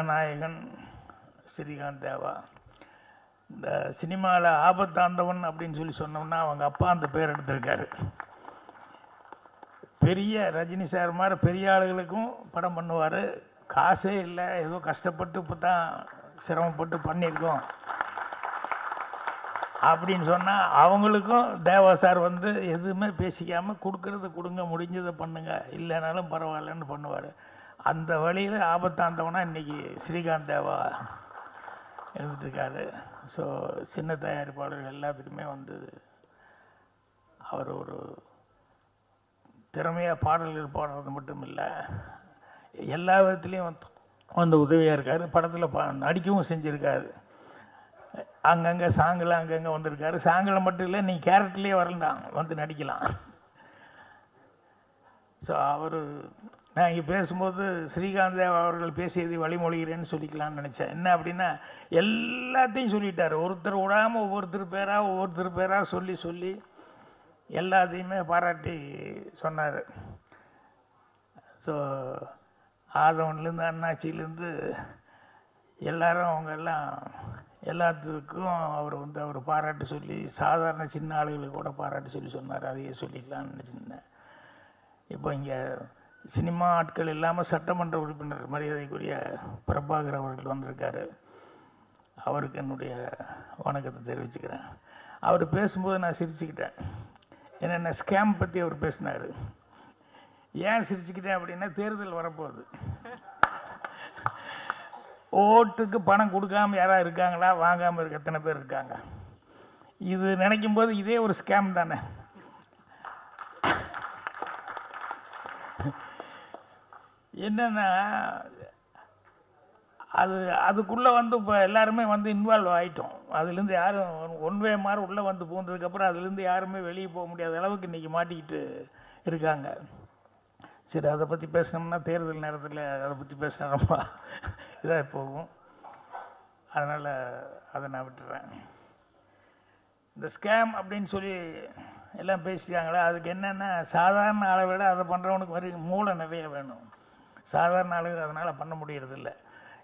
கதாநாயகன் ஸ்ரீகாந்த் தேவா. இந்த சினிமாவில் ஆபத்தாந்தவன் அப்படின்னு சொல்லி சொன்னோம்னா அவங்க அப்பா அந்த பேர் எடுத்திருக்காரு. பெரிய ரஜினி சார் மாதிரி பெரிய ஆளுகளுக்கும் படம் பண்ணுவார். காசே இல்லை. ஏதோ கஷ்டப்பட்டு இப்போ தான் சிரமப்பட்டு பண்ணியிருக்கோம். அப்படின்னு சொன்னால் அவங்களுக்கும் தேவா சார் வந்து எதுவுமே பேசிக்காமல் கொடுக்கறத கொடுங்க முடிஞ்சதை பண்ணுங்க. இல்லைனாலும் பரவாயில்லன்னு பண்ணுவார். அந்த வழியில் ஆபத்தாந்தவனா இன்றைக்கி ஸ்ரீகாந்த் தேவா இருந்துட்டுருக்காரு. ஸோ சின்ன தயாரிப்பாளர்கள் எல்லாத்துக்குமே வந்து அவர் ஒரு திறமையாக பாடல்கள் பாடுறது மட்டும் இல்லை எல்லா விதத்துலேயும் வந்து வந்து உதவியாக இருக்கார். படத்தில் பா நடிக்கவும் செஞ்சுருக்காரு. அங்கங்கே சாங்கில் அங்கங்கே வந்திருக்காரு. சாங்கில் மட்டும் இல்லை நீ கேரட்லேயே வரலாம் வந்து நடிக்கலாம். ஸோ அவர் நான் இங்கே பேசும்போது ஸ்ரீகாந்த் தேவ் அவர்கள் பேசியதை வழிமொழிகிறேன்னு சொல்லிக்கலாம்னு நினச்சேன். என்ன அப்படின்னா எல்லாத்தையும் சொல்லிட்டார். ஒருத்தர் விடாமல் ஒவ்வொருத்தர் பேராக ஒவ்வொருத்தர் பேராக சொல்லி சொல்லி எல்லாத்தையுமே பாராட்டி சொன்னார். ஸோ ஆதவன்லேருந்து அண்ணாச்சியிலேருந்து எல்லாரும் அவங்க எல்லாம் எல்லாத்துக்கும் அவர் வந்து அவர் பாராட்டு சொல்லி சாதாரண சின்ன ஆளுகளுக்கு கூட பாராட்டு சொல்லி சொன்னார். அதையே சொல்லிக்கலாம்னு நினச்சிருந்தேன். இப்போ இங்கே சினிமா ஆட்கள் இல்லாமல் சட்டமன்ற உறுப்பினர் மரியாதைக்குரிய பிரபாகர் அவர்கள் வந்திருக்காரு. அவருக்கு என்னுடைய வணக்கத்தை தெரிவிச்சுக்கிறேன். அவர் பேசும்போது நான் சிரிச்சுக்கிட்டேன். என்னென்ன ஸ்கேம் பற்றி அவர் பேசினார். ஏன் சிரிச்சுக்கிட்டேன் அப்படின்னா தேர்தல் வரப்போகுது. ஓட்டுக்கு பணம் கொடுக்காம யாராவது இருக்காங்களா? வாங்காமல் இருக்க எத்தனை பேர் இருக்காங்க? இது நினைக்கும் போது இதே ஒரு ஸ்கேம் தானே. என்னென்னா அது அதுக்குள்ளே வந்து இப்போ எல்லாருமே வந்து இன்வால்வ் ஆகிட்டோம் அதுலேருந்து யாரும் ஒன் வே மாதிரி உள்ளே வந்து பூந்ததுக்கப்புறம் அதுலேருந்து யாருமே வெளியே போக முடியாத அளவுக்கு இன்றைக்கி மாட்டிக்கிட்டு இருக்காங்க. சரி அதை பற்றி பேசினோம்னா தேர்தல் நேரத்தில் அதை பற்றி பேசினா ரொம்ப இதாக போகும். அதனால் அதை நான் விட்டுறேன். இந்த ஸ்கேம் அப்படின்னு சொல்லி எல்லாம் பேசிட்டாங்களே? அதுக்கு என்னென்னா சாதாரண ஆளை விட அதை பண்ணுறவனுக்கு வரி மூளை நிறைய வேணும். சாதாரண ஆளுங்க அதனால் பண்ண முடியறதில்ல.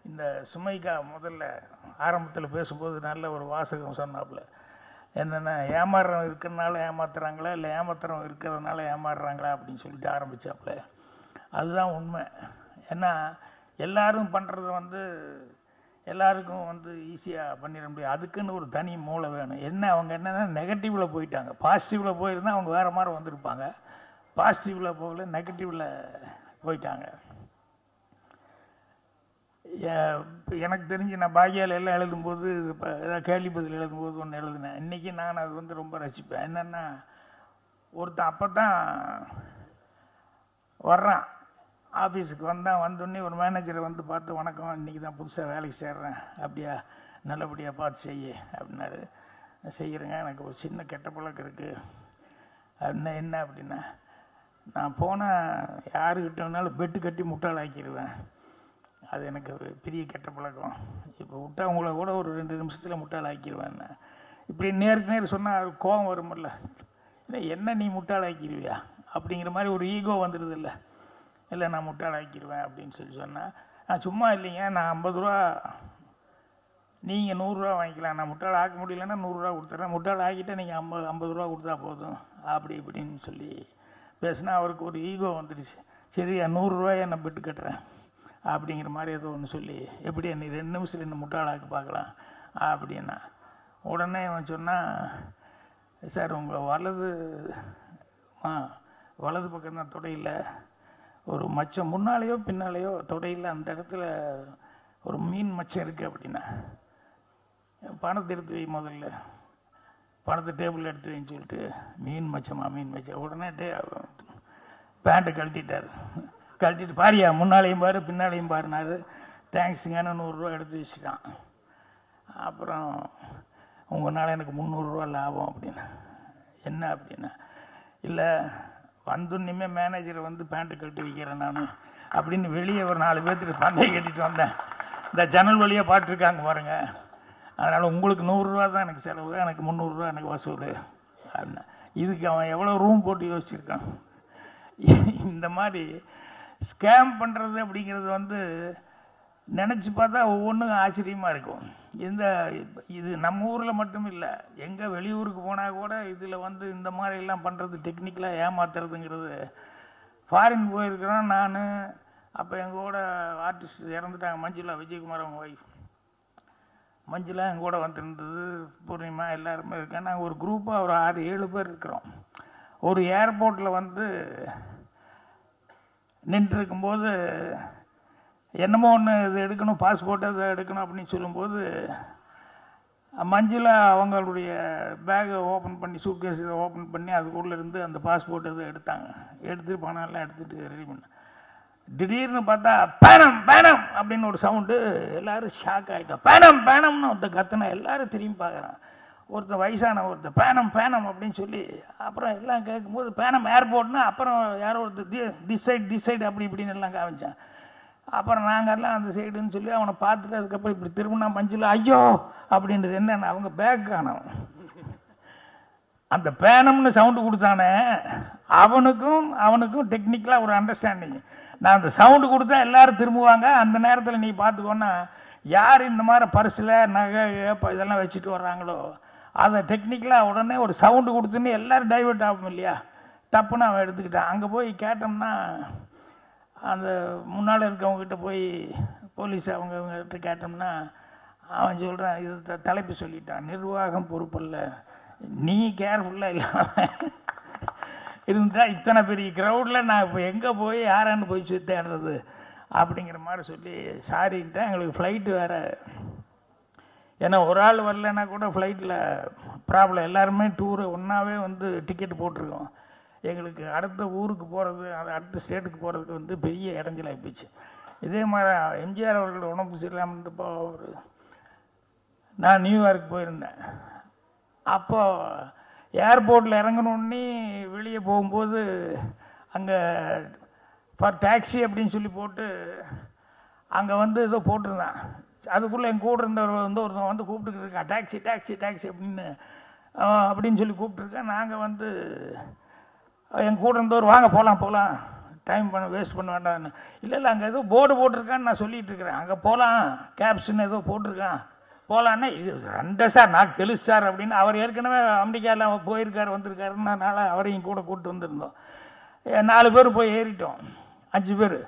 இந்த சுமைக்கா முதல்ல ஆரம்பத்தில் பேசும்போது நல்ல ஒரு வாசகம் சொன்னாப்புல. என்னென்ன ஏமாறுறவன் இருக்கிறனால ஏமாத்துறாங்களா? இல்லை ஏமாத்துறவன் இருக்கிறதுனால ஏமாறுறாங்களா? அப்படின்னு சொல்லிட்டு ஆரம்பித்தாப்புல அதுதான் உண்மை. ஏன்னா எல்லோரும் பண்ணுறது வந்து எல்லாருக்கும் வந்து ஈஸியாக பண்ணிட முடியும். அதுக்குன்னு ஒரு தனி மூளை வேணும். என்ன அவங்க என்னென்னா நெகட்டிவில் போயிட்டாங்க. பாசிட்டிவில் போயிருந்தால் அவங்க வேறு மாதிரி வந்திருப்பாங்க. பாசிட்டிவில் போகல நெகட்டிவில் போயிட்டாங்க. எனக்கு தெரிஞ்சு நான் பாக்கியால் எல்லாம் எழுதும்போது இப்போ ஏதாவது கேள்வி பதில் எழுதும்போது ஒன்று எழுதினேன். இன்றைக்கி நான் அது வந்து ரொம்ப ரசிப்பேன். என்னென்னா ஒருத்தன் அப்போ தான் வர்றான். ஆஃபீஸுக்கு வந்தான் வந்தோடனே ஒரு மேனேஜரை வந்து பார்த்து வணக்கம் இன்றைக்கி தான் புதுசாக வேலைக்கு சேர்றேன். அப்படியா? நல்லபடியாக பார்த்து செய்ய. அப்படின்னாரு. செய்கிறேங்க எனக்கு ஒரு சின்ன கெட்ட பழக்கம் இருக்குது அப்படின்னா என்ன? அப்படின்னா நான் போனால் யாருக்கிட்ட வேணாலும் பெட்டு கட்டி முட்டாள் ஆக்கிடுவேன் அது எனக்கு ஒரு பெரிய கெட்ட பழக்கம். இப்போ விட்டா உங்களை கூட ஒரு ரெண்டு நிமிஷத்தில் முட்டாள் ஆக்கிடுவேன் இப்படி நேருக்கு நேர் சொன்னால் கோபம் வருமில்ல இல்லை என்ன நீ முட்டாள் ஆக்கிடுவியா அப்படிங்கிற மாதிரி ஒரு ஈகோ வந்துடுது இல்லை இல்லை நான் முட்டாள் ஆக்கிடுவேன் அப்படின்னு சொல்லி சொன்னால் நான் சும்மா இல்லைங்க நான் ஐம்பது ரூபா நீங்கள் நூறுரூவா வாங்கிக்கலாம். நான் முட்டாள் ஆக்க முடியலன்னா நூறுரூவா கொடுத்துட்றேன் முட்டாள் ஆக்கிட்டால் நீங்கள் ஐம்பது ஐம்பது ரூபா கொடுத்தா போதும். அப்படி இப்படின்னு சொல்லி பேசினா அவருக்கு ஒரு ஈகோ வந்துடுச்சு சரியா நூறுரூவாயை நான் பெட்டு கட்டுறேன். அப்படிங்கிற மாதிரி ஏதோ ஒன்று சொல்லி எப்படி நீ ரெண்டு நிமிஷம் ரெண்டு முட்டாளாக்கு பார்க்கலாம்? அப்படின்னா உடனே அவன் சொன்னான் சார் உங்கள் வலது ஆ வலது பக்கம் தான் தொடையில் ஒரு மச்சம் முன்னாலேயோ பின்னாலேயோ தொடையில் அந்த இடத்துல ஒரு மீன் மச்சம் இருக்குது அப்படின்னா பணத்தை எடுத்து வை முதல்ல. பணத்தை டேபிளில் எடுத்து வைன்னு சொல்லிட்டு மீன் மச்சமா மீன் மச்சம். உடனே டே பேண்ட்டை கழட்டிட்டார். கழட்டிட்டு பாரியா முன்னாலையும் பாரு பின்னாலையும் பாருனாரு தேங்க்ஸுங்கன்னு நூறுரூவா எடுத்து வச்சுட்டான். அப்புறம் உங்களால் எனக்கு முந்நூறுரூவா லாபம் அப்படின்னு. என்ன அப்படின்னா இல்லை வந்துன்னுமே மேனேஜரை வந்து பேண்ட்டு கழட்டி வைக்கிறேன் நான் அப்படின்னு வெளியே ஒரு நாலு பேர்த்துக்கு பந்தையை கட்டிட்டு வந்தேன். இந்த ஜன்னல் வழியாக பாட்டுருக்காங்க பாருங்கள் அதனால் உங்களுக்கு நூறுரூவா தான் எனக்கு செலவு எனக்கு முந்நூறுரூவா எனக்கு வசூல் அப்படின்னா. இதுக்கு அவன் எவ்வளோ ரூம் போட்டு யோசிச்சிருக்கான். இந்த மாதிரி ஸ்கேம் பண்ணுறது அப்படிங்கிறது வந்து நினச்சி பார்த்தா ஒவ்வொன்றும் ஆச்சரியமாக இருக்கும். இந்த இது நம்ம ஊரில் மட்டும் இல்லை எங்கே வெளியூருக்கு போனால் கூட இதில் வந்து இந்த மாதிரி எல்லாம் பண்ணுறது டெக்னிக்கலாக ஏமாத்துறதுங்கிறது ஃபாரின் போயிருக்கிறோம் நான் அப்போ எங்கள் கூட ஆர்டிஸ்ட் இறந்துட்டாங்க மஞ்சுளா விஜயகுமார் அவங்க ஒய்ஃப் மஞ்சுளா எங்கள் கூட வந்துருந்தது பூர்ணிமா எல்லாருமே இருக்கேன் நாங்கள் ஒரு குரூப்பாக ஒரு ஆறு ஏழு பேர் இருக்கிறோம். ஒரு ஏர்போர்ட்டில் வந்து நின்றுருக்கும்போது என்னமோ ஒன்று இது எடுக்கணும் பாஸ்போர்ட் இதை எடுக்கணும் அப்படின்னு சொல்லும்போது மஞ்சுளா அவங்களுடைய பேகை ஓப்பன் பண்ணி சூட்கேஸ் இதை ஓப்பன் பண்ணி அதுக்குள்ளே இருந்து அந்த பாஸ்போர்ட் இதை எடுத்தாங்க. எடுத்துகிட்டு பணம் எல்லாம் எடுத்துகிட்டு ரெடி பண்ண. திடீர்னு பார்த்தா பேனம் பேனம்! அப்படின்னு ஒரு சவுண்டு எல்லோரும் ஷாக் ஆகிட்டோம் பேனம் பேனம்னு ஒருத்த கத்துனா எல்லாரும் திரும்பி பார்க்குறான் ஒருத்தர் வயசான ஒருத்தர் பேனம் பேனம் அப்படின்னு சொல்லி அப்புறம் எல்லாம் கேட்கும்போது பேனம் ஏர்போர்ட்னா அப்புறம் யாரோ ஒருத்தர் the this side this side அப்படி இப்படின்னு எல்லாம் காமிச்சான். அப்புறம் நாங்கெல்லாம் அந்த சைடுன்னு சொல்லி அவனை பார்த்துட்டு அதுக்கப்புறம் இப்படி திரும்பினா மஞ்சள் ஐயோ! அப்படின்றது என்னென்ன அவங்க பேக் காணும். அந்த பேனம்னு சவுண்டு கொடுத்தானே அவனுக்கும் அவனுக்கும் டெக்னிக்கலாக ஒரு அண்டர்ஸ்டாண்டிங் நான் அந்த சவுண்டு கொடுத்தா எல்லோரும் திரும்புவாங்க. அந்த நேரத்தில் நீ பார்த்துக்கோன்னா யார் இந்த மாதிரி பர்ஸில் நகை இதெல்லாம் வச்சுட்டு வர்றாங்களோ அதை டெக்னிக்கலாக உடனே ஒரு சவுண்டு கொடுத்துன்னு எல்லோரும் டைவர்ட் ஆகும் இல்லையா? டப்புன்னு அவன் எடுத்துக்கிட்டான். அங்கே போய் கேட்டோம்னா அந்த முன்னால் இருக்கவங்ககிட்ட போய் போலீஸ் அவங்க அவங்ககிட்ட கேட்டோம்னா அவன் சொல்கிறான் இது த- தலைப்பு சொல்லிட்டான். நிர்வாகம் பொறுப்பல்ல. நீ கேர்ஃபுல்லாக இல்லாமல் இருந்தால் இத்தனை பெரிய க்ரௌடில் நான் இப்போ எங்கே போய் யாரான்னு போய் சுத்தி தேடுறது அப்படிங்கிற மாதிரி சொல்லி சாரின்ட்டேன். எங்களுக்கு ஃப்ளைட்டு வேறு ஏன்னா ஒரு ஆள் வரலன்னா கூட ஃப்ளைட்டில் ப்ராப்ளம் எல்லாருமே டூரு ஒன்றாவே வந்து டிக்கெட் போட்டிருக்கோம். எங்களுக்கு அடுத்த ஊருக்கு போகிறது அது அடுத்த ஸ்டேட்டுக்கு போகிறதுக்கு வந்து பெரிய இடைஞ்சலாகி போச்சு. இதே மாதிரி எம்ஜிஆர் அவர்கள் உடம்பு சரியில்லாமல் இருந்தப்போ ஒரு நான் நியூயார்க் போயிருந்தேன். அப்போ ஏர்போர்ட்டில் இறங்கணுன்னே வெளியே போகும்போது அங்கே ஃபார் டாக்ஸி அப்படின்னு சொல்லி போட்டு அங்கே வந்து ஏதோ போட்டிருந்தான். அதுக்குள்ளே என் கூட இருந்தவர் வந்து ஒருத்தன் வந்து கூப்பிட்டுக்கிட்டு இருக்கான் டாக்ஸி டாக்ஸி டாக்ஸி அப்படின்னு. அப்படின்னு சொல்லி கூப்பிட்டுருக்கேன் நாங்கள் வந்து என் கூட இருந்தவர் வாங்க போகலாம் போகலாம் டைம் பண்ண வேஸ்ட் பண்ண வேண்டாம்னு. இல்லை இல்லை அங்கே ஏதோ போர்டு போட்டிருக்கான்னு நான் சொல்லிகிட்டு இருக்கிறேன். அங்கே போகலாம் கேப்ஸ்ன்னு ஏதோ போட்டிருக்கான். போகலான்னா இது ரெண்ட சார் நான் கெலுசு சார் அப்படின்னு அவர் ஏற்கனவே அமெரிக்காவில் வந்திருக்காருன்னு நான்லாம் அவரையும் கூட கூப்பிட்டு வந்திருந்தோம். நாலு பேர் போய் ஏறிட்டோம். அஞ்சு பேர்.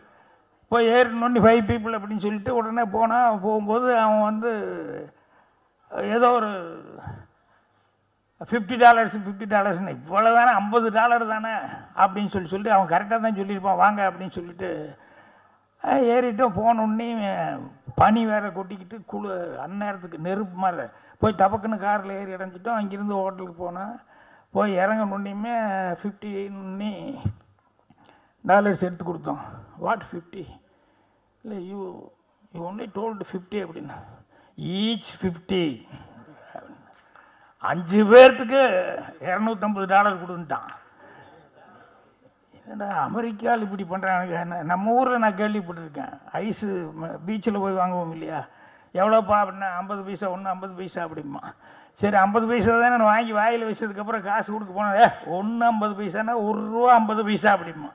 போய் ஏறினோன்னு ஃபைவ் பீப்புள் அப்படின்னு சொல்லிட்டு உடனே போனால் போகும்போது அவன் வந்து ஏதோ ஒரு ஃபிஃப்டி டாலர்ஸ் ஃபிஃப்டி டாலர்ஸ்னு இவ்வளோ தானே ஐம்பது டாலர் தானே அப்படின்னு சொல்லி சொல்லிட்டு அவன் கரெக்டாக தான் சொல்லியிருப்பான். வாங்க அப்படின்னு சொல்லிட்டு அஹ், ஏறிட்டோம். போனோடனே பனி வேற கொட்டிக்கிட்டு குளு அந்நேரத்துக்கு நெருப்பு மாதிரி போய் டபக்குன்னு காரில் ஏறி இறஞ்சிட்டோம் அங்கேருந்து ஹோட்டலுக்கு போனோம் போய் இறங்கணுன்னையுமே ஃபிஃப்டின்னு டாலர்ஸ் எடுத்து கொடுத்தோம். வாட் ஃபிஃப்டி இல்லை you you only told fifty அப்படின்னா. ஈச் ஃபிஃப்டி அஞ்சு பேர்த்துக்கு இரநூத்தம்பது டாலர் கொடுன்ட்டான். என்னடா அமெரிக்காவில் இப்படி பண்ணுறாங்க நம்ம ஊரில் நான் கேள்விப்பட்டிருக்கேன். ஐஸு பீச்சில் போய் வாங்குவோம் இல்லையா? எவ்வளோப்பா அப்படின்னா ஐம்பது பைசா ஒன்று ஐம்பது பைசா அப்படிமா சரி ஐம்பது பைசா தானே நான் வாங்கி வாயில் வச்சதுக்கப்புறம் காசு கொடுக்க போனேன். ஒன்று ஐம்பது பைசானா ஒரு ரூபா ஐம்பது பைசா அப்படிமா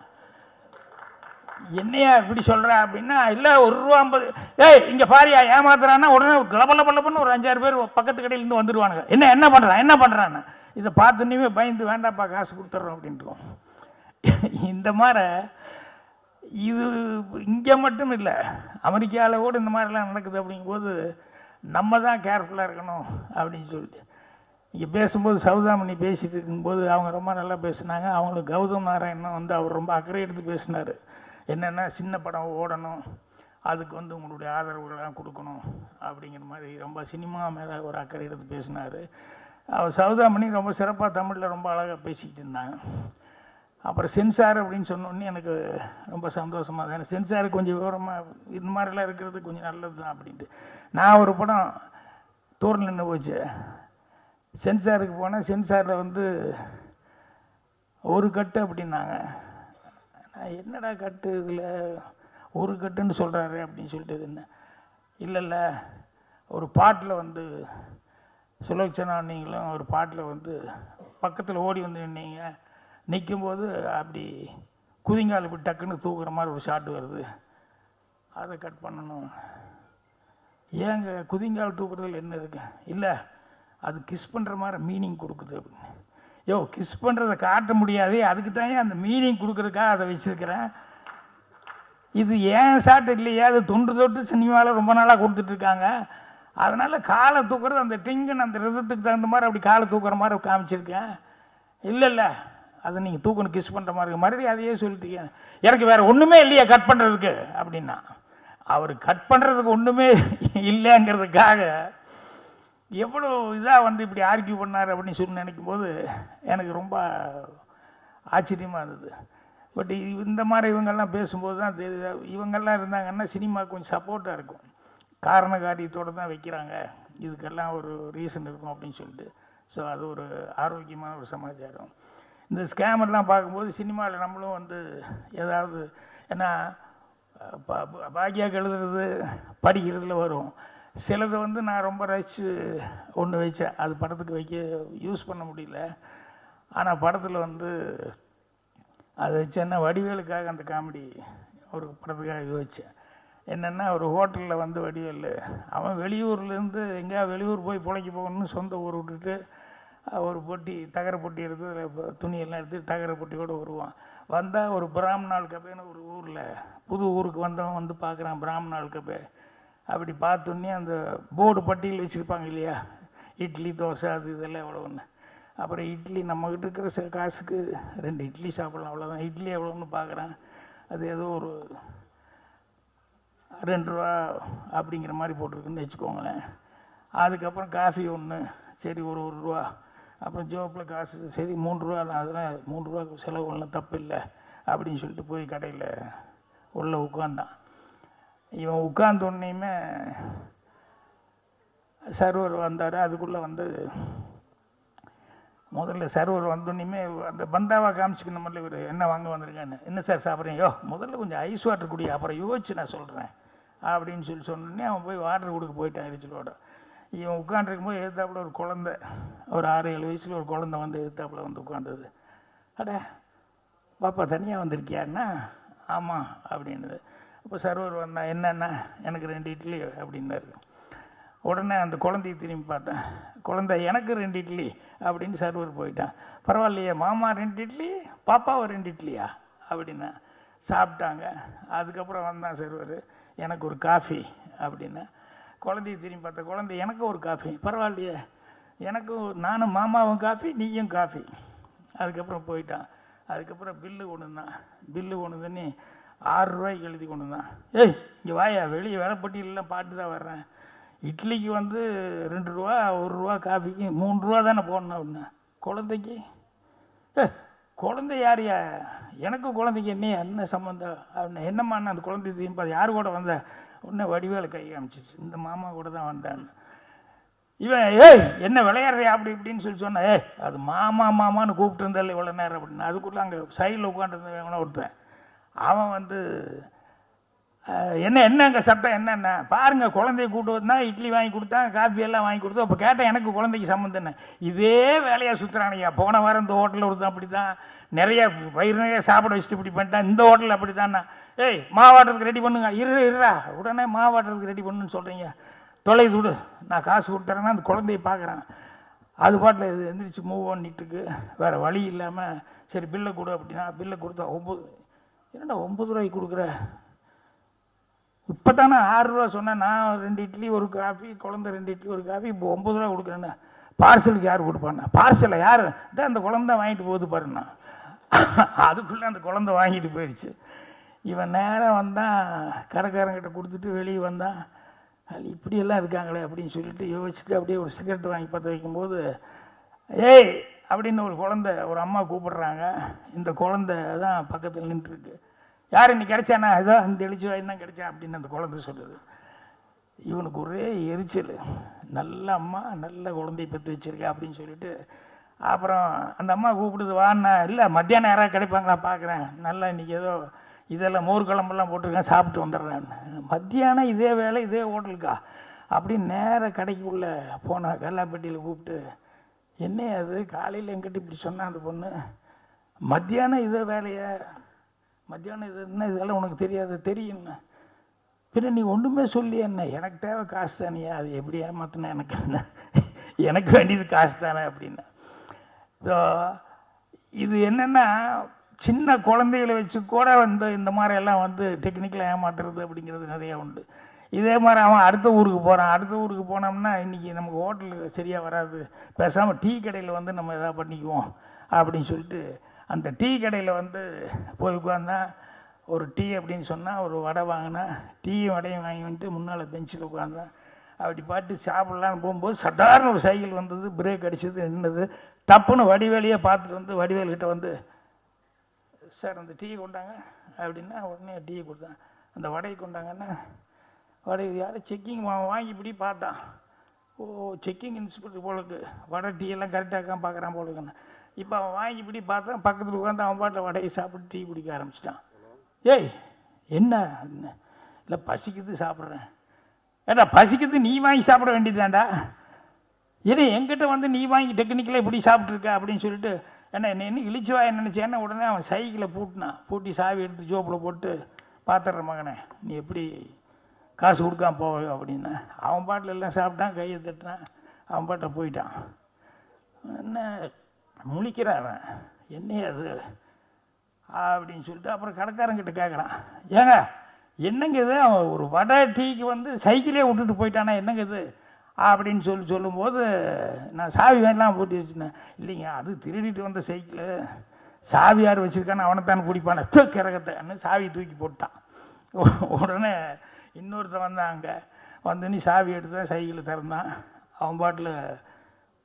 என்னையா இப்படி சொல்கிற அப்படின்னா இல்லை ஒரு ரூபா ஐம்பது ஏய் இங்கே பாரியா ஏமாத்துறான்னா உடனே லப லப ஒரு அஞ்சாறு பேர் பக்கத்து கடையிலேருந்து வந்துடுவானுங்க என்ன என்ன பண்ணுறான் என்ன பண்ணுறான்னு இதை பார்த்துன்னே பயந்து வேண்டாப்பா காசு கொடுத்துட்றோம் அப்படின்ட்டுருவோம். இந்த மாதிரி இது இங்கே மட்டும் இல்லை அமெரிக்காவில் கூட இந்த மாதிரிலாம் நடக்குது அப்படிங்கும்போது நம்ம தான் கேர்ஃபுல்லாக இருக்கணும் அப்படின்னு சொல்லிட்டு. இங்கே பேசும்போது சௌதாமணி பேசிகிட்டு இருக்கும்போது அவங்க ரொம்ப நல்லா பேசினாங்க. அவங்களுக்கு கௌதம் நாராயணன் வந்து அவர் ரொம்ப அக்கறை எடுத்து பேசினார். என்னென்னா சின்ன படம் ஓடணும் அதுக்கு வந்து உங்களுடைய ஆதரவுகள்லாம் கொடுக்கணும் அப்படிங்கிற மாதிரி ரொம்ப சினிமா மேலே ஒரு அக்கறை எடுத்து பேசினார். அவர் சௌதாமணி ரொம்ப சிறப்பாக தமிழில் ரொம்ப அழகாக பேசிக்கிட்டு இருந்தாங்க. அப்புறம் சென்சார் அப்படின்னு சொன்னோடனே எனக்கு ரொம்ப சந்தோஷமாக தான் எனக்கு சென்சார் கொஞ்சம் விவரமாக இந்த மாதிரிலாம் இருக்கிறது கொஞ்சம் நல்லது தான் அப்படின்ட்டு. நான் ஒரு படம் தூரில் நின்று போச்சு. சென்சாருக்கு போனேன். சென்சாரில் வந்து ஒரு கட்டு அப்படின்னாங்க. என்னடா கட்டு இதில்? ஒரு கட்டுன்னு சொல்கிறாரு அப்படின்னு சொல்லிட்டு என்ன? இல்லை இல்லை ஒரு பாட்டில் வந்து சுலோச்சனா நீங்களும் ஒரு பாட்டில் வந்து பக்கத்தில் ஓடி வந்து நின்னீங்க. நிற்கும்போது அப்படி குதிங்கால் இப்படி டக்குன்னு தூக்குற மாதிரி ஒரு ஷாட் வருது. அதை கட் பண்ணணும். ஏங்க குதிங்கால் தூக்குறதுல என்ன இருக்கு? இல்லை அது கிஸ் பண்ணுற மாதிரி மீனிங் கொடுக்குது அப்படின்னு. யோ கிஸ் பண்ணுறதை காட்ட முடியாது அதுக்கு தான் அந்த மீனிங் கொடுக்குறதுக்காக அதை வச்சுருக்கிறேன். இது ஏன் ஷாட் இல்லையா? அது தொன்று தொட்டு சினிமாவில் ரொம்ப நாளாக கொடுத்துட்ருக்காங்க. அதனால் காலை தூக்குறது அந்த டிங்குன்னு அந்த ரிதத்துக்கு தகுந்த மாதிரி அப்படி காலை தூக்குற மாதிரி காமிச்சிருக்கேன். இல்லை இல்லை. அதை நீங்கள் தூக்கணும் கிஸ் பண்ணுற மாதிரி மறுபடியும் அதையே சொல்லிட்டீங்க. எனக்கு வேறு ஒன்றுமே இல்லையா கட் பண்ணுறதுக்கு அப்படின்னா. அவர் கட் பண்ணுறதுக்கு ஒன்றுமே இல்லைங்கிறதுக்காக எவ்வளோ இதாக வந்து இப்படி ஆர்கியூ பண்ணார் அப்படின்னு சொல்லி நினைக்கும் போது எனக்கு ரொம்ப ஆச்சரியமாக இருந்தது. பட் இந்த மாதிரி இவங்கெல்லாம் பேசும்போது தான் தெரியுது. இவங்கெல்லாம் இருந்தாங்கன்னா சினிமா கொஞ்சம் சப்போர்ட்டாக இருக்கும். காரண காரியத்தோடு தான் வைக்கிறாங்க. இதுக்கெல்லாம் ஒரு ரீசன் இருக்கும் அப்படின்னு சொல்லிட்டு. ஸோ அது ஒரு ஆரோக்கியமான ஒரு சமாச்சாரம். இந்த ஸ்கேமெல்லாம் பார்க்கும்போது சினிமாவில் நம்மளும் வந்து ஏதாவது ஏன்னா பா- பா- எழுதுறது படிக்கிறதுல வரும். சிலது வந்து நான் ரொம்ப ரசித்து ஒன்று வச்சேன். அது படத்துக்கு வைக்க யூஸ் பண்ண முடியல. ஆனால் படத்தில் வந்து அதை வச்சேன்னா வடிவேலுக்காக அந்த காமெடி ஒரு படத்துக்காக யோசித்தேன் என்னென்னா ஒரு ஹோட்டலில் வந்து வடிவேல் அவன் வெளியூர்லேருந்து எங்கேயா வெளியூர் போய் பிழைக்க போகணும்னு சொந்த ஊர் விட்டுட்டு ஒரு பொட்டி தகர பொட்டி எடுத்து துணியெல்லாம் எடுத்து தகர பொட்டியோடு வருவான். வந்தால் ஒரு பிராமணாள் கபேன்னு ஒரு ஊரில் புது ஊருக்கு வந்தவன் வந்து பார்க்குறான் பிராமணாள் கபே. அப்படி பார்த்தோன்னே அந்த போர்டு பட்டியல் வச்சுருப்பாங்க இல்லையா? இட்லி தோசை அது இதெல்லாம் எவ்வளோ ஒன்று அப்புறம் இட்லி நம்மக்கிட்ட இருக்கிற ச- காசுக்கு ரெண்டு இட்லி சாப்பிட்லாம் அவ்வளோதான் இட்லி எவ்வளோன்னு பார்க்குறேன் அது ஏதோ ஒரு ரெண்டு ரூபா அப்படிங்கிற மாதிரி போட்டிருக்குன்னு வச்சுக்கோங்களேன். அதுக்கப்புறம் காஃபி ஒன்று சரி ஒரு ஒரு ரூபா. அப்புறம் ஜோப்பில் காசு சரி மூணு ரூபா தான். அதெல்லாம் மூணு ரூபா செலவு ஒன்றும் தப்பு இல்லை. அப்படின்னு சொல்லிட்டு போய் கடையில் உள்ளே உட்காந்தான். இவன் உட்காந்தோன்னையுமே சர்வர் வந்தார். அதுக்குள்ளே வந்து முதல்ல சர்வர் வந்தோடனேயுமே அந்த பந்தாவாக காமிச்சிக்கணும் முதல்ல இவர் என்ன வாங்க வந்திருக்கான்னு என்ன சார் சாப்பிட்றீங்க? யோ முதல்ல கொஞ்சம் ஐஸ் வாட்டர் குடி அப்புறம் யோசிச்சு நான் சொல்கிறேன் அப்படின்னு சொல்லி சொன்னோடனே அவன் போய் வாட்டர் கொடுக்க போயிட்டான் எரிச்சலோட. இவன் உட்காந்துருக்கும்போது எதிர்த்தாப்புல ஒரு குழந்தை ஒரு ஆறு ஏழு வயசில் ஒரு குழந்தை வந்து எதிர்த்தாப்புல வந்து உட்காந்தது அட பாப்பா தனியாக வந்திருக்கியான்னா ஆமாம் அப்படின்னுது. இப்போ சர்வர் வந்தா என்னென்னா எனக்கு ரெண்டு இட்லி அப்படின்னாரு. உடனே அந்த குழந்தைய திரும்பி பார்த்தேன். குழந்தை எனக்கு ரெண்டு இட்லி அப்படின்னு சர்வர் போயிட்டான். பரவாயில்லையே மாமா ரெண்டு இட்லி பாப்பாவை ரெண்டு இட்லியா? அப்படின்னா சாப்பிட்டாங்க. அதுக்கப்புறம் வந்தான் சர்வர் எனக்கு ஒரு காஃபி அப்படின்னா குழந்தைய திரும்பி பார்த்தா குழந்தை எனக்கு ஒரு காஃபி பரவாயில்லையே. எனக்கும் நானும் மாமாவும் காஃபி நீயும் காஃபி அதுக்கப்புறம் போயிட்டான். அதுக்கப்புறம் பில்லு கொண்டு தான். பில்லு கொண்டு தண்ணி ஆறு ரூபாய்க்கு எழுதி கொண்டு வந்தான் ஏய் இங்கே வாயா வெளியே வேலைப்பட்டியலாம் பாட்டு தான் வர்றேன். இட்லிக்கு வந்து ரெண்டு ரூபா ஒரு ரூபா காஃபிக்கு மூணு ரூபா தானே போடணும் அப்படின்னா. குழந்தைக்கு? ஏ குழந்தை யாரையா எனக்கும் குழந்தைக்கு என்ன என்ன சம்மந்தம் அப்படின்னு. என்னம்மா அந்த குழந்தை திரும்பி யார் கூட வந்த? உடனே வடிவேல கை காமிச்சிச்சு. இந்த மாமா கூட தான் வந்தான்னு. இவன் ஏய் என்ன விளையாடுறியா அப்படி இப்படின்னு சொல்லி சொன்னேன் ஏய் அது மாமா மாமான்னு கூப்பிட்டு இருந்தால இவ்வளோ நேரம் அப்படின்னு. அதுக்குள்ளே அங்கே சைடில் உட்காந்துருந்தவன் ஒருத்தன். அவன் வந்து என்ன என்னங்க சட்டம் என்னென்ன? பாருங்க குழந்தைய கூட்டு வந்தா இட்லி வாங்கி கொடுத்தான் காஃபி எல்லாம் வாங்கி கொடுத்தோம் அப்போ கேட்டேன் எனக்கு குழந்தைக்கு சம்மந்தம் என்ன? இதே வேலையாக சுற்றுறானுங்க போன வாரம் இந்த ஹோட்டலில் ஒருத்தன் அப்படி தான் நிறைய வயிறு நிறைய சாப்பிட வச்சுட்டு இப்படி பண்ணிட்டான். இந்த ஹோட்டலில் அப்படி தானே ஏய் மாவாட்டுறதுக்கு ரெடி பண்ணுங்க. இரு இருடா. உடனே மாவாட்டுறதுக்கு ரெடி பண்ணுன்னு சொல்கிறீங்க தொலை விடு நான் காசு கொடுத்துறேன்னா அந்த குழந்தைய பார்க்குறேன். அது பாட்டில் இது எந்திரிச்சு மூவ் பண்ணிட்டுருக்கு வேறு வழி இல்லாமல் சரி பில்லை கொடு அப்படின்னா பில்லை கொடுத்தா ஒம்பது என்னடா ஒம்பது ரூபாய்க்கு கொடுக்குற? இப்போ தானே ஆறு ரூபா சொன்னேன். நான் ரெண்டு இட்லி ஒரு காஃபி குழந்த ரெண்டு இட்லி ஒரு காஃபி இப்போ ஒம்பது ரூபா கொடுக்குறேன்னு. பார்சலுக்கு யார் கொடுப்பாண்ணா பார்சலை யார்? தான் அந்த குழந்த வாங்கிட்டு போகுது பாருண்ணா. அதுக்குள்ளே அந்த குழந்த வாங்கிட்டு போயிடுச்சு. இவன் நேராக வந்தான் கடைக்காரங்கிட்ட கொடுத்துட்டு வெளியே வந்தான் அது இப்படியெல்லாம் இருக்காங்களே அப்படின்னு சொல்லிட்டு யோசிச்சுட்டு அப்படியே ஒரு சிகரெட் வாங்கி பற்ற வைக்கும்போது ஏய் அப்படின்னு ஒரு குழந்தை ஒரு அம்மா கூப்பிடுறாங்க. இந்த குழந்தை தான் பக்கத்தில் நின்றுருக்கு. யார் இன்னைக்கு கிடைச்சானா? ஏதோ இந்த எழுச்சி வாய் கிடைச்சா அப்படின்னு அந்த குழந்தை சொல்லுது. இவனுக்கு ஒரே எரிச்சல். நல்ல அம்மா நல்ல குழந்தைய பெற்று வச்சிருக்கா அப்படின்னு சொல்லிட்டு அப்புறம் அந்த அம்மா கூப்பிடுது வாண்ணா இல்லை மத்தியானம் யாராவது கிடைப்பாங்களா? பார்க்குறேன் நல்லா இன்றைக்கி ஏதோ இதெல்லாம் மோர் குழம்பெல்லாம் போட்டிருக்கேன் சாப்பிட்டு வந்துடுறேன். மத்தியானம் இதே வேலை இதே ஹோட்டலுக்கா? அப்படின்னு நேராக கடைக்குள்ளே போனால் கல்லாப்பட்டியில் கூப்பிட்டு என்ன அது காலையில் எங்கிட்ட இப்படி சொன்னால் அந்த பொண்ணு. மத்தியானம் இதை வேலையை. மத்தியானம் இது என்ன? இதெல்லாம் உனக்கு தெரியாது தெரியும்னு பின்ன நீ ஒன்றுமே சொல்லி என்ன? எனக்கு தேவை காசு தானியா? அது எப்படி ஏமாத்தினா எனக்கு? எனக்கு வேண்டியது காசு தானே அப்படின்னா. ஸோ இது என்னென்னா சின்ன குழந்தைகளை வச்சு கூட வந்து இந்த மாதிரி எல்லாம் வந்து டெக்னிக்கலாக ஏமாத்துறது அப்படிங்கிறது நிறையா உண்டு. இதே மாதிரி அவன் அடுத்த ஊருக்கு போகிறான் அடுத்த ஊருக்கு போனோம்னா இன்றைக்கி நமக்கு ஹோட்டலுக்கு சரியாக வராது. பேசாமல் டீ கடையில் வந்து நம்ம எதாவது பண்ணிக்குவோம் அப்படின்னு சொல்லிட்டு அந்த டீ கடையில் வந்து போய் உட்காந்தா ஒரு டீ அப்படின்னு சொன்னால் ஒரு வடை வாங்கினா டீயும் வடையும் வாங்கி வந்துட்டு முன்னால் பெஞ்சில் உட்காந்தேன் அப்படி பாட்டு சாப்பிட்லான்னு போகும்போது சட்டார்னு ஒரு சைக்கிள் வந்தது பிரேக் அடிச்சது நின்னது. டப்புன்னு வடிவேலியே பார்த்துட்டு வந்து வடிவேல்கிட்ட வந்து சார் அந்த டீ கொண்டாங்க. அப்படின்னா உடனே டீ கொடுத்தேன் அந்த வடையை கொண்டாங்கன்னா வட. யாரும் செக்கிங் வாங்கி இப்படி பார்த்தான். ஓ செக்கிங் இன்ஸ்பெக்டர் போலக்கு. வடை டீ எல்லாம் கரெக்டாக இருக்கான் பார்க்குறான் போலுக்குன்னு. இப்போ அவன் வாங்கி இப்படி பார்த்தான். பக்கத்தில் உட்காந்து அவன் பாட்டில் வடையை சாப்பிட்டு டீ குடிக்க ஆரம்பிச்சிட்டான். ஏய் என்ன? இல்லை பசிக்குது சாப்பிட்றேன். ஏடா பசிக்குது நீ வாங்கி சாப்பிட வேண்டியதுதான்டா. ஏன்னா என்கிட்ட வந்து நீ வாங்கி டெக்னிக்கலாக இப்படி சாப்பிட்ருக்க அப்படின்னு சொல்லிட்டு என்ன என்ன என்ன இழிச்சுவா நினச்சேன்னா உடனே அவன் சைக்கிளை பூட்டினான். பூட்டி சாவி எடுத்து ஜோப்பில் போட்டு பார்த்துட்ற மகனே. நீ எப்படி காசு கொடுக்காம போவ அப்படின்னா. அவன் பாட்டில் எல்லாம் சாப்பிட்டான் கையை தட்டினான் அவன் பாட்டை போயிட்டான். என்ன முழிக்கிறான் அவன். என்னையா அது? அப்படின்னு சொல்லிட்டு அப்புறம் கடைக்காரங்கிட்ட கேட்குறான் ஏங்க என்னங்க இது? அவன் ஒரு வடை டீக்கு வந்து சைக்கிளே விட்டுட்டு போயிட்டானா என்னங்க இது? அப்படின்னு சொல்லி சொல்லும்போது நான் சாவி வேணாம் போட்டு வச்சுனேன் இல்லைங்க அது திருடிட்டு வந்த சைக்கிள். சாவி யார் வச்சுருக்கான்னு அவனைத்தான் பிடிப்பானே. கிரகத்தை. சாவி தூக்கி போட்டான் உடனே இன்னொருத்தன் வந்தான் அங்கே. வந்து நீ சாவி எடுத்தான் சைக்கிள் திறந்தான். அவன் பாட்டில்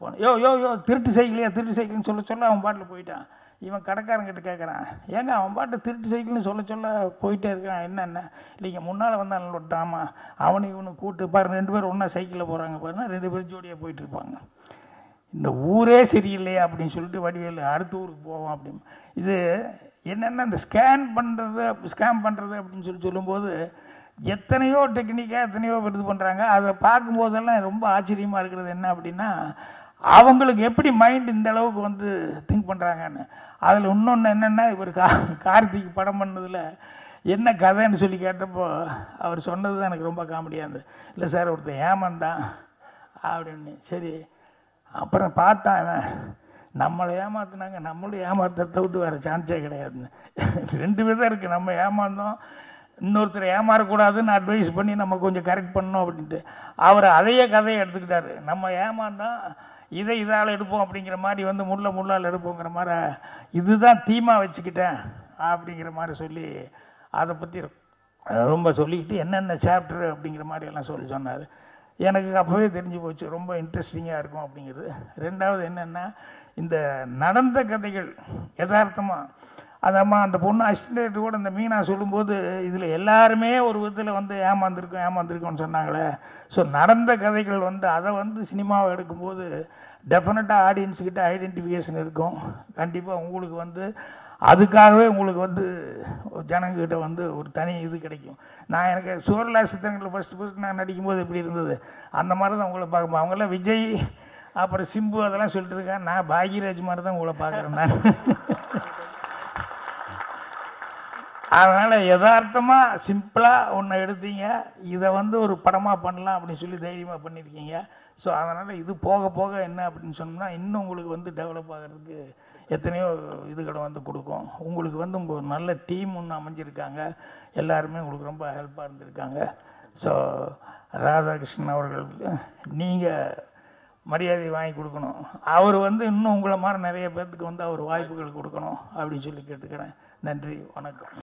போன யோ யோ யோ திருட்டு சைக்கிளையா திருட்டு சைக்கிள்னு சொல்ல சொல்ல அவன் பாட்டில் போயிட்டான். இவன் கடைக்காரங்கிட்ட கேட்குறான் ஏங்க அவன் பாட்டு திருட்டு சைக்கிள்னு சொல்ல சொல்ல போயிட்டே இருக்கான் என்னென்ன இல்லைங்க முன்னால் வந்தான் விட்டாமா அவனை இவனு கூட்டு பாரு ரெண்டு பேரும் ஒன்றா சைக்கிளில் போகிறாங்க பாருன்னா ரெண்டு பேரும் ஜோடியாக போயிட்டு இருப்பாங்க இந்த ஊரே சரியில்லையா அப்படின்னு சொல்லிட்டு வடிவேலு அடுத்த ஊருக்கு போவோம் அப்படின்னு. இது என்னென்ன இந்த ஸ்கேன் பண்ணுறது ஸ்கேன் பண்ணுறது அப்படின்னு சொல்லி சொல்லும்போது எத்தனையோ டெக்னிக்காக எத்தனையோ இது பண்ணுறாங்க அதை பார்க்கும்போதெல்லாம் ரொம்ப ஆச்சரியமாக இருக்கிறது என்ன அப்படின்னா அவங்களுக்கு எப்படி மைண்ட் இந்த அளவுக்கு வந்து திங்க் பண்ணுறாங்கன்னு அதில் இன்னொன்று என்னென்னா இவர் கா கார்த்திக் படம் பண்ணதில் என்ன கதைன்னு சொல்லி கேட்டப்போ அவர் சொன்னது தான் எனக்கு ரொம்ப காமெடியாக இருந்தது. இல்லை சார் ஒருத்தன் ஏமாந்தான். அப்படின்னு. சரி. அப்புறம் பார்த்தான் நம்மளை ஏமாத்தினாங்க. நம்மளும் ஏமாத்த தவிர்த்து வேறு சான்ஸே கிடையாதுன்னு. ரெண்டு விதம் இருக்குது நம்ம ஏமாந்தோம். இன்னொருத்தர் ஏமாறக்கூடாதுன்னு அட்வைஸ் பண்ணி நம்ம கொஞ்சம் கரெக்ட் பண்ணணும் அப்படின்ட்டு. அவர் அதையே கதையை எடுத்துக்கிட்டாரு. நம்ம ஏமாந்தோம் இதை இதால் எடுப்போம் அப்படிங்கிற மாதிரி வந்து முள்ள முள்ளால் எடுப்போங்கிற மாதிரி இதுதான் தீமா வச்சுக்கிட்டேன் அப்படிங்கிற மாதிரி சொல்லி அதை பற்றி ரொம்ப சொல்லிக்கிட்டு என்னென்ன சாப்டர் அப்படிங்கிற மாதிரி எல்லாம் சொல்லி சொன்னார். எனக்கு அப்போவே தெரிஞ்சு போச்சு ரொம்ப இன்ட்ரெஸ்டிங்காக இருக்கும் அப்படிங்கிறது. ரெண்டாவது என்னென்னா இந்த நடந்த கதைகள் யதார்த்தமாக அந்த அம்மா அந்த பொண்ணு அசிஸ்டன்ட் கூட இந்த மீனா சொல்லும்போது இதில் எல்லாருமே ஒரு விதத்தில் வந்து ஏமாந்துருக்கோம் ஏமாந்துருக்கோம்னு சொன்னாங்களே. ஸோ நடந்த கதைகள் வந்து அதை வந்து சினிமாவை எடுக்கும்போது டெஃபினட்டாக ஆடியன்ஸுக்கிட்ட ஐடென்டிஃபிகேஷன் இருக்கும். கண்டிப்பாக உங்களுக்கு வந்து அதுக்காகவே உங்களுக்கு வந்து ஜனங்கக்கிட்ட வந்து ஒரு தனி இது கிடைக்கும். நான் எனக்கு சூரலா சித்தங்களில் ஃபஸ்ட்டு ஃபஸ்ட் நான் நடிக்கும்போது எப்படி இருந்தது? அந்த மாதிரி தான் உங்களை பார்க்கும்போது. அவங்களாம் விஜய் அப்புறம் சிம்பு அதெல்லாம் சொல்லிட்டு இருக்கேன் நான் பாக்யராஜ் மாதிரி தான் உங்களை பார்க்குறேன் நான். அதனால் யதார்த்தமாக சிம்பிளாக ஒன்று எடுத்தீங்க. இதை வந்து ஒரு படமாக பண்ணலாம் அப்படின்னு சொல்லி தைரியமாக பண்ணியிருக்கீங்க. ஸோ அதனால் இது போக போக என்ன அப்படின்னு சொன்னோம்னா இன்னும் உங்களுக்கு வந்து டெவலப் ஆகிறதுக்கு எத்தனையோ இதுகளை வந்து கொடுக்கும். உங்களுக்கு வந்து உங்கள் ஒரு நல்ல டீம் ஒன்று அமைஞ்சிருக்காங்க. எல்லாருமே உங்களுக்கு ரொம்ப ஹெல்ப்பாக இருந்திருக்காங்க. ஸோ ராதாகிருஷ்ணன் அவர்களுக்கு நீங்கள் மரியாதை வாங்கி கொடுக்கணும். அவர் வந்து இன்னும் உங்களை மாதிரி நிறைய பேர்த்துக்கு வந்து அவர் வாய்ப்புகள் கொடுக்கணும் அப்படின்னு சொல்லி கேட்டுக்கிறேன். நன்றி வணக்கம்.